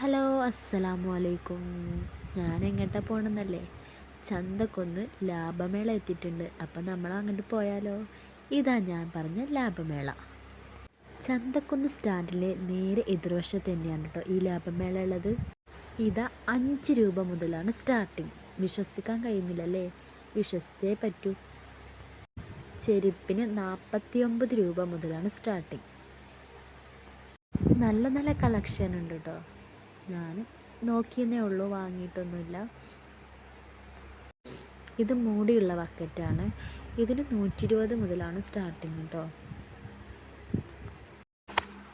Hello അസ്സലാമു അലൈക്കും ഞാൻ എങ്ങോട്ടാ പോകണമെന്നല്ലേ ചന്തക്കൊന്ന് ലാഭമേള എത്തിയിട്ടുണ്ട്. അപ്പം നമ്മൾ അങ്ങോട്ട് പോയാലോ? ഇതാ ഞാൻ പറഞ്ഞ ലാഭമേള. ചന്തക്കൊന്ന് സ്റ്റാൻഡിലെ നേരെ എതിർവശത്ത് തന്നെയാണ് കേട്ടോ ഈ ലാഭമേള ഉള്ളത്. ഇതാ അഞ്ച് രൂപ മുതലാണ് സ്റ്റാർട്ടിങ്. വിശ്വസിക്കാൻ കഴിയുന്നില്ലല്ലേ? വിശ്വസിച്ചേ പറ്റൂ. ചെരുപ്പിന് നാൽപ്പത്തിയൊമ്പത് രൂപ മുതലാണ് സ്റ്റാർട്ടിങ്. നല്ല നല്ല കളക്ഷൻ ഉണ്ട് കേട്ടോ ഞാൻ നോക്കിയെന്നേ ഉള്ളൂ വാങ്ങിയിട്ടൊന്നുമില്ല. ഇത് മൂടിയുള്ള ബക്കറ്റാണ്. ഇതിന് നൂറ്റി ഇരുപത് മുതലാണ് സ്റ്റാർട്ടിങ് കേട്ടോ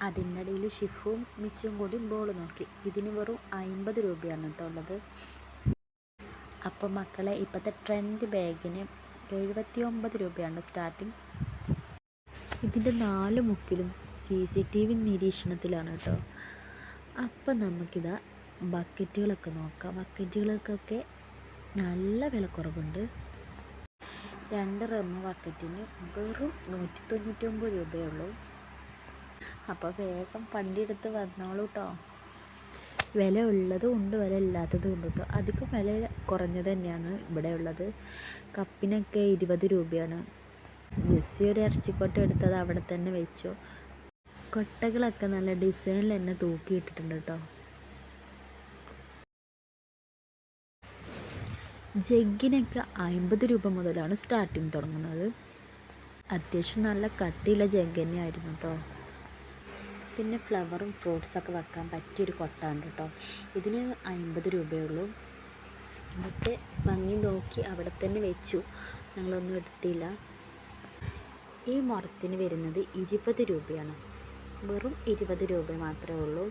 അതിന്റെ ഇടയിൽ ഷിഫും മിച്ചും കൂടി ബോൾ നോക്കി. ഇതിന് വെറും അമ്പത് രൂപയാണ് കേട്ടോ ഉള്ളത്. അപ്പോൾ മക്കളെ ഇപ്പോഴത്തെ ട്രെൻഡ് ബാഗിന് എഴുപത്തി ഒമ്പത് രൂപയാണ് സ്റ്റാർട്ടിങ് ഇതിന്റെ നാല് മുക്കിലും സി സി ടി വി നിരീക്ഷണത്തിലാണ് കേട്ടോ അപ്പം നമുക്കിതാ ബക്കറ്റുകളൊക്കെ നോക്കാം. ബക്കറ്റുകൾക്കൊക്കെ നല്ല വിലക്കുറവുണ്ട്. രണ്ട് റമ്മ് ബക്കറ്റിന് വെറും നൂറ്റി തൊണ്ണൂറ്റി ഒമ്പത് രൂപയേ ഉള്ളൂ അപ്പോൾ വേഗം പണ്ടി എടുത്ത് വന്നോളൂ കേട്ടോ വില ഉള്ളതും ഉണ്ട് വില ഇല്ലാത്തതും ഉണ്ട് കേട്ടോ. അധികം വില കുറഞ്ഞത് തന്നെയാണ് ഇവിടെ ഉള്ളത്. കപ്പിനൊക്കെ ഇരുപത് രൂപയാണ്. ജെസ്സി ഒരു ഇറച്ചിക്കൊട്ട എടുത്തത് അവിടെ തന്നെ വെച്ചു. കൊട്ടകളൊക്കെ നല്ല ഡിസൈനിൽ തന്നെ തൂക്കിയിട്ടിട്ടുണ്ട് കേട്ടോ ജഗ്ഗിനൊക്കെ അമ്പത് രൂപ മുതലാണ് സ്റ്റാർട്ടിങ് തുടങ്ങുന്നത്. അത്യാവശ്യം നല്ല കട്ടിയുള്ള ജഗ് തന്നെയായിരുന്നു കേട്ടോ പിന്നെ ഫ്ലവറും ഫ്രൂട്ട്സൊക്കെ വെക്കാൻ പറ്റിയൊരു കൊട്ടാണ് കേട്ടോ ഇതിന് അമ്പത് രൂപയേ ഉള്ളൂ. എന്നിട്ട് ഭംഗി നോക്കി അവിടെ തന്നെ വെച്ചു. ഞങ്ങളൊന്നും എടുത്തില്ല. ഈ മുറത്തിന് വരുന്നത് ഇരുപത് രൂപയാണ്. വെറും ഇരുപത് രൂപ മാത്രമേ ഉള്ളൂ.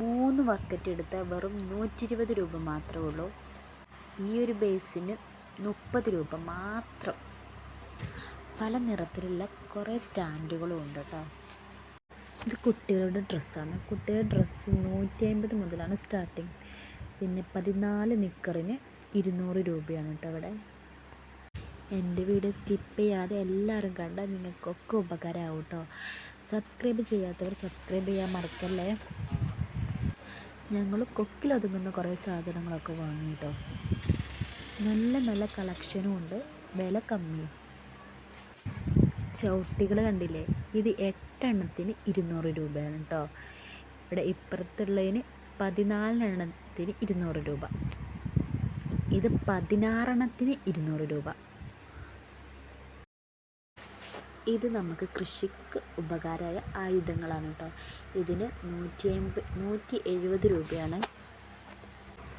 മൂന്ന് ബക്കറ്റ് എടുത്താൽ വെറും നൂറ്റി ഇരുപത് രൂപ മാത്രമേ ഉള്ളൂ. ഈ ഒരു ബേസിന് മുപ്പത് രൂപ മാത്രം. പല നിറത്തിലുള്ള കുറേ സ്റ്റാൻഡുകളും ഉണ്ട് കേട്ടോ. ഇത് കുട്ടികളുടെ ഡ്രസ്സാണ് കുട്ടികളുടെ ഡ്രസ്സ് നൂറ്റി അൻപത് മുതലാണ് സ്റ്റാർട്ടിങ് പിന്നെ പതിനാല് നിക്കറിന് ഇരുന്നൂറ് രൂപയാണ് കേട്ടോ അവിടെ എന്റെ വീഡിയോ സ്കിപ്പ് ചെയ്യാതെ എല്ലാവരും കണ്ടാൽ നിങ്ങൾക്കൊക്കെ ഉപകാരമാവും കേട്ടോ. സബ്സ്ക്രൈബ് ചെയ്യാത്തവർ സബ്സ്ക്രൈബ് ചെയ്യാൻ മറക്കല്ലേ? ഞങ്ങൾ കൊക്കിലൊതുങ്ങുന്ന കുറേ സാധനങ്ങളൊക്കെ വാങ്ങി കേട്ടോ നല്ല നല്ല കളക്ഷനും ഉണ്ട്. വില കമ്മിയും ചവിട്ടികൾ കണ്ടില്ലേ? ഇത് എട്ടെണ്ണത്തിന് ഇരുന്നൂറ് രൂപയാണ് കേട്ടോ. ഇവിടെ ഇപ്പുറത്തുള്ളതിന് പതിനാലെണ്ണത്തിന് ഇരുന്നൂറ് രൂപ. ഇത് പതിനാറെണ്ണത്തിന് ഇരുന്നൂറ് രൂപ. ഇത് നമുക്ക് കൃഷിക്ക് ഉപകാരമായ ആയുധങ്ങളാണ് കേട്ടോ. ഇതിന് നൂറ്റി അമ്പത് നൂറ്റി എഴുപത് രൂപയാണ്.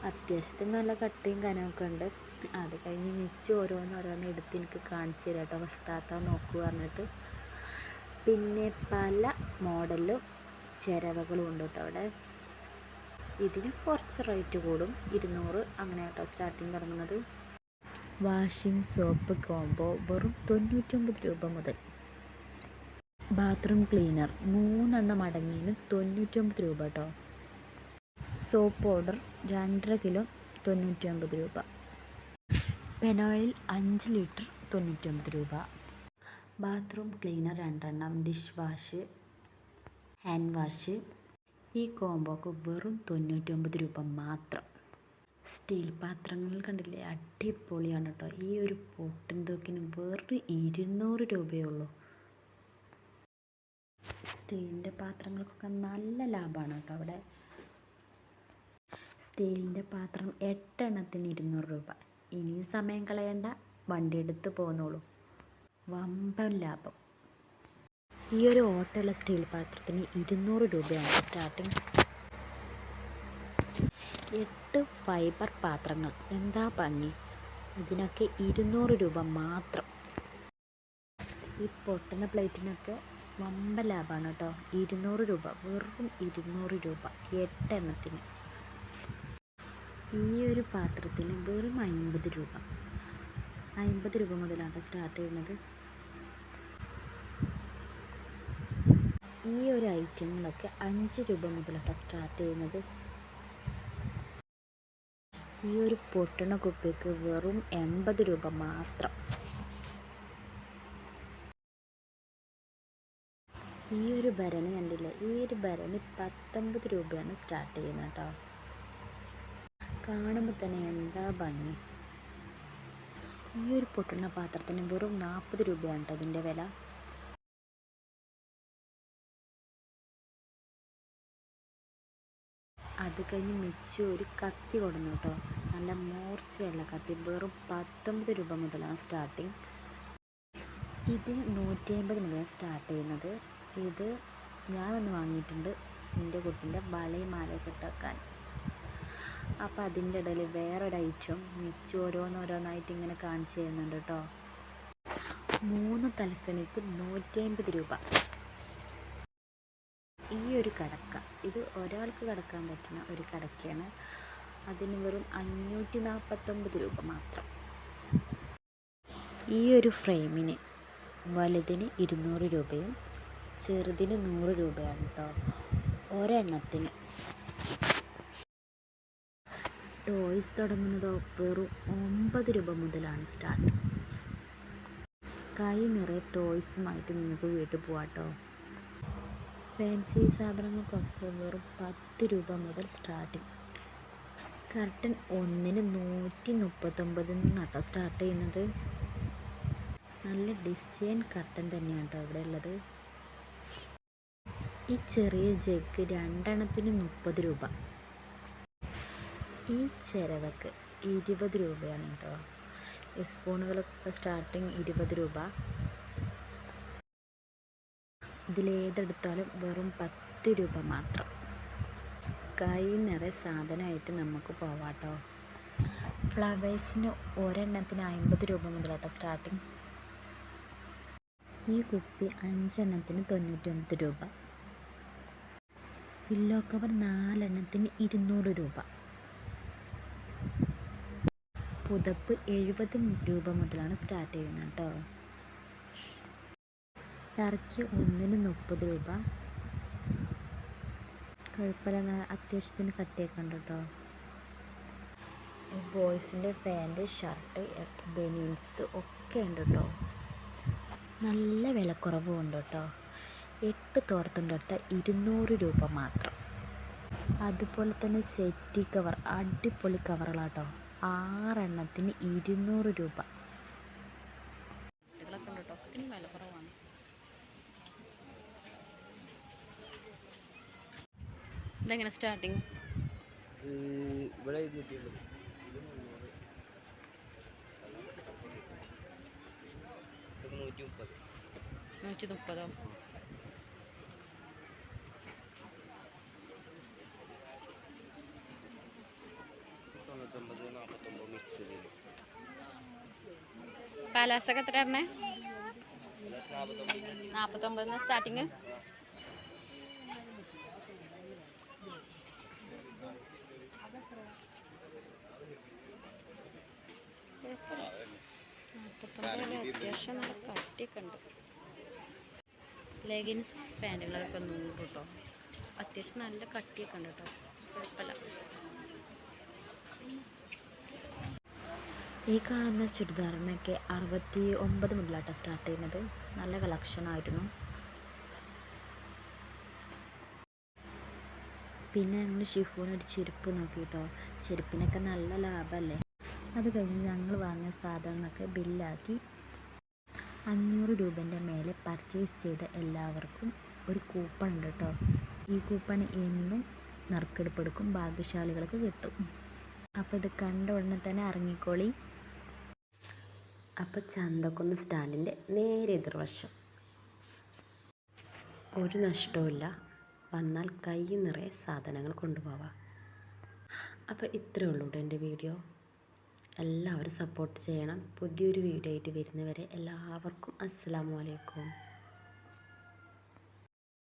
അത്യാവശ്യത്തിന് നല്ല കട്ടിയും കനമൊക്കെ ഉണ്ട്. അത് കഴിഞ്ഞ് ഓരോന്ന് ഓരോന്ന് എടുത്ത് എനിക്ക് കാണിച്ചു തരാം കേട്ടോ. വസ്താത്ത നോക്കൂ പറഞ്ഞിട്ട്. പിന്നെ പല മോഡലും ചിരവകളും ഉണ്ട് കേട്ടോ അവിടെ. ഇതിന് കുറച്ച് റേറ്റ് കൂടും. ഇരുന്നൂറ് അങ്ങനെ കേട്ടോ സ്റ്റാർട്ടിങ് തുടങ്ങുന്നത്. വാഷിംഗ് സോപ്പ് കോംബോ വെറും തൊണ്ണൂറ്റൊമ്പത് രൂപ മുതൽ ബാത്റൂം ക്ലീനർ. മൂന്നെണ്ണം അടങ്ങിയതിന് തൊണ്ണൂറ്റൊമ്പത് രൂപ കേട്ടോ സോപ്പ് പൗഡർ രണ്ടര കിലോ തൊണ്ണൂറ്റൊമ്പത് രൂപ. പെനോയിൽ അഞ്ച് ലിറ്റർ തൊണ്ണൂറ്റൊമ്പത് രൂപ. ബാത്റൂം ക്ലീനർ രണ്ടെണ്ണം ഡിഷ് വാഷ് ഹാൻഡ് വാഷ്. ഈ കോംബോക്ക് വെറും തൊണ്ണൂറ്റൊമ്പത് രൂപ മാത്രം. സ്റ്റീൽ പാത്രങ്ങൾ കണ്ടില്ലേ? അടിപൊളിയാണ് കേട്ടോ ഈ ഒരു പൊട്ടിൻ തൂക്കിന് വെറും ഇരുന്നൂറ് രൂപയേ ഉള്ളൂ. സ്റ്റീലിന്റെ പാത്രങ്ങൾക്കൊക്കെ നല്ല ലാഭമാണ് കേട്ടോ അവിടെ. സ്റ്റീലിന്റെ പാത്രം എട്ടെണ്ണത്തിന് ഇരുന്നൂറ് രൂപ. ഇനി സമയം കളയണ്ട വണ്ടി എടുത്ത് പോന്നോളൂ. വമ്പൻ ലാഭം. ഈ ഒരു ഓട്ടുള്ള സ്റ്റീൽ പാത്രത്തിന് ഇരുന്നൂറ് രൂപയാണ് സ്റ്റാർട്ടിങ് എട്ട് ഫൈബർ പാത്രങ്ങൾ. എന്താ ഭംഗി? ഇതിനൊക്കെ ഇരുന്നൂറ് രൂപ മാത്രം. ഈ പൊട്ടുന്ന പ്ലേറ്റിനൊക്കെ വമ്പ ലാഭമാണ് കേട്ടോ. ഇരുന്നൂറ് രൂപ. വെറും ഇരുന്നൂറ് രൂപ. എട്ടെണ്ണത്തിന്. ഈ ഒരു പാത്രത്തിന് വെറും അമ്പത് രൂപ. അമ്പത് രൂപ മുതലാണ് സ്റ്റാർട്ട് ചെയ്യുന്നത്. ഈ ഒരു ഐറ്റങ്ങളൊക്കെ അഞ്ച് രൂപ മുതലാണ് സ്റ്റാർട്ട് ചെയ്യുന്നത്. ഈ ഒരു പൊട്ടണ കുപ്പിക്ക് വെറും എൺപത് രൂപ മാത്രം ഈ ഒരു ഭരണി കണ്ടില്ലേ? ഈ ഒരു ഭരണി പത്തൊമ്പത് രൂപയാണ് സ്റ്റാർട്ട് ചെയ്യുന്നത് കേട്ടോ കാണുമ്പോൾ തന്നെ എന്താ ഭംഗി. ഈ ഒരു പൊട്ടുന്ന പാത്രത്തിന് വെറും നാൽപ്പത് രൂപയാണ് കേട്ടോ അതിന്റെ വില. അത് കഴിഞ്ഞ് മിച്ചു ഒരു കത്തി കൊടുന്നു കേട്ടോ നല്ല മൂർച്ചയുള്ള കത്തി. വെറും പത്തൊമ്പത് രൂപ മുതലാണ് സ്റ്റാർട്ടിങ് ഇത് നൂറ്റി അമ്പത് മുതലാണ് സ്റ്റാർട്ട് ചെയ്യുന്നത്. ഇത് ഞാൻ ഒന്ന് വാങ്ങിയിട്ടുണ്ട് എന്റെ കുട്ടീന്റെ വളയും മാലയൊക്കെ ഇട്ടേക്കാൻ. അപ്പോൾ അതിന്റെ ഇടയിൽ വേറൊരു ഐറ്റം മിച്ചു ഓരോന്നോരോന്നായിട്ട് ഇങ്ങനെ കാണിച്ചു തരുന്നുണ്ട് കേട്ടോ. മൂന്ന് തലക്കണിക്ക് നൂറ്റി അൻപത് രൂപ. ഈ ഒരു കടക്ക ഇത് ഒരാൾക്ക് കടക്കാൻ പറ്റുന്ന ഒരു കടക്കയാണ്. അതിന് വെറും അഞ്ഞൂറ്റി നാൽപ്പത്തൊമ്പത് രൂപ മാത്രം. ഈ ഒരു ഫ്രെയിമിന് വലുതിന് ഇരുന്നൂറ് രൂപയും ചെറുതിന് നൂറ് രൂപയാണ് കേട്ടോ ഒരെണ്ണത്തിന്. ടോയ്സ് തുടങ്ങുന്നത് വെറും ഒമ്പത് രൂപ മുതലാണ് സ്റ്റാർട്ട് കൈ നിറയെ ടോയ്സുമായിട്ട് നിങ്ങൾക്ക് വീട്ടിൽ പോവാട്ടോ ഫാൻസി സാധനങ്ങൾക്കൊക്കെ വെറും പത്ത് രൂപ മുതൽ സ്റ്റാർട്ടിങ് കർട്ടൻ ഒന്നിന് നൂറ്റി മുപ്പത്തൊമ്പതിൽ നിന്നാട്ടോ സ്റ്റാർട്ട് ചെയ്യുന്നത്. നല്ല ഡിസൈൻ കർട്ടൻ തന്നെയാണ് കേട്ടോ ഇവിടെ ഉള്ളത് ഈ ചെറിയ ജഗ് രണ്ടെണ്ണത്തിന് മുപ്പത് രൂപ. ഈ ചിരവക്ക് ഇരുപത് രൂപയാണ് കേട്ടോ സ്പൂണുകളൊക്കെ സ്റ്റാർട്ടിങ് ഇരുപത് രൂപ. ഇതിലേതെടുത്താലും വെറും പത്ത് രൂപ മാത്രം. കൈ നിറയെ സാധനമായിട്ട് നമുക്ക് പോവാട്ടോ ഫ്ലവേഴ്സിന് ഒരെണ്ണത്തിന് അമ്പത് രൂപ മുതലാട്ടോ സ്റ്റാർട്ടിങ് ഈ കുപ്പി അഞ്ചെണ്ണത്തിന് തൊണ്ണൂറ്റൊമ്പത് രൂപ. പില്ലോ കവർ നാലെണ്ണത്തിന് ഇരുന്നൂറ് രൂപ. പുതപ്പ് എഴുപത് രൂപ മുതലാണ് സ്റ്റാർട്ട് ചെയ്യുന്നത് കേട്ടോ ടർക്കി ഒന്നിന് മുപ്പത് രൂപ. കുഴപ്പമില്ല അത്യാവശ്യത്തിന് കട്ടിയൊക്കെ ഉണ്ട് കേട്ടോ ബോയ്സിന്റെ പാന്റ് ഷർട്ട് ബനീൻസ് ഒക്കെ ഉണ്ട് കേട്ടോ നല്ല വിലക്കുറവും ഉണ്ട് കേട്ടോ എട്ട് തോർത്തുണ്ട് എടുത്താൽ ഇരുന്നൂറ് രൂപ മാത്രം. അതുപോലെ തന്നെ സെറ്റി കവർ അടിപൊളി കവറുകളാട്ടോ. ആറെണ്ണത്തിന് ഇരുന്നൂറ് രൂപ. ഇതെങ്ങനെ സ്റ്റാർട്ടിങ് ഇവിടെ മുപ്പത് നൂറ്റി മുപ്പതോ തൊണ്ണൂറ്റൊമ്പത് നാൽപ്പത്തൊമ്പത് മിക്സ് ചെയ്ത് പാലാസൊക്കെ എത്ര പറഞ്ഞേ? നാൽപ്പത്തൊമ്പത് നാൽപ്പത്തൊമ്പതിന് സ്റ്റാർട്ടിങ് അത്യാവശ്യം നല്ല കട്ടിയൊക്കെ ഉണ്ട്. ലെഗിൻസ് പാന്റുകളൊക്കെ നൂറ് കേട്ടോ അത്യാവശ്യം നല്ല കട്ടിയൊക്കെ ഉണ്ട് കേട്ടോ കുഴപ്പമില്ല. ഈ കാണുന്ന ചുരിദാറിനൊക്കെ അറുപത്തി ഒമ്പത് മുതലാട്ടോ സ്റ്റാർട്ട് ചെയ്യുന്നത്. നല്ല കളക്ഷനായിരുന്നു പിന്നെ ഞങ്ങൾ ഷിഫോൺ ഒരു ചെരുപ്പ് നോക്കി കേട്ടോ ചെരുപ്പിനൊക്കെ നല്ല ലാഭമല്ലേ അത് കഴിഞ്ഞ് ഞങ്ങൾ വാങ്ങിയ സാധനങ്ങളൊക്കെ ബില്ലാക്കി അഞ്ഞൂറ് രൂപേന്റെ മേലെ പർച്ചേസ് ചെയ്ത എല്ലാവർക്കും ഒരു കൂപ്പൺ ഉണ്ട് കേട്ടോ ഈ കൂപ്പൺ എന്നും നറുക്കെടുപ്പെടുക്കും ഭാഗ്യശാലികൾക്ക് കിട്ടും. അപ്പോൾ ഇത് കണ്ട ഉടനെ തന്നെ ഇറങ്ങിക്കോളി. അപ്പോൾ ചന്തക്കുന്ന് സ്റ്റാൻഡിന്റെ നേരെ എതിർവശം. ഒരു നഷ്ടവുമില്ല. വന്നാൽ കൈ നിറയെ സാധനങ്ങൾ കൊണ്ടുപോവാം. അപ്പോൾ ഇത്രേ ഉള്ളൂ എന്റെ വീഡിയോ. എല്ലാവരും സപ്പോർട്ട് ചെയ്യണം. പുതിയൊരു വീഡിയോ ആയിട്ട് വരുന്നവരെ എല്ലാവർക്കും അസ്സാം വലൈക്കും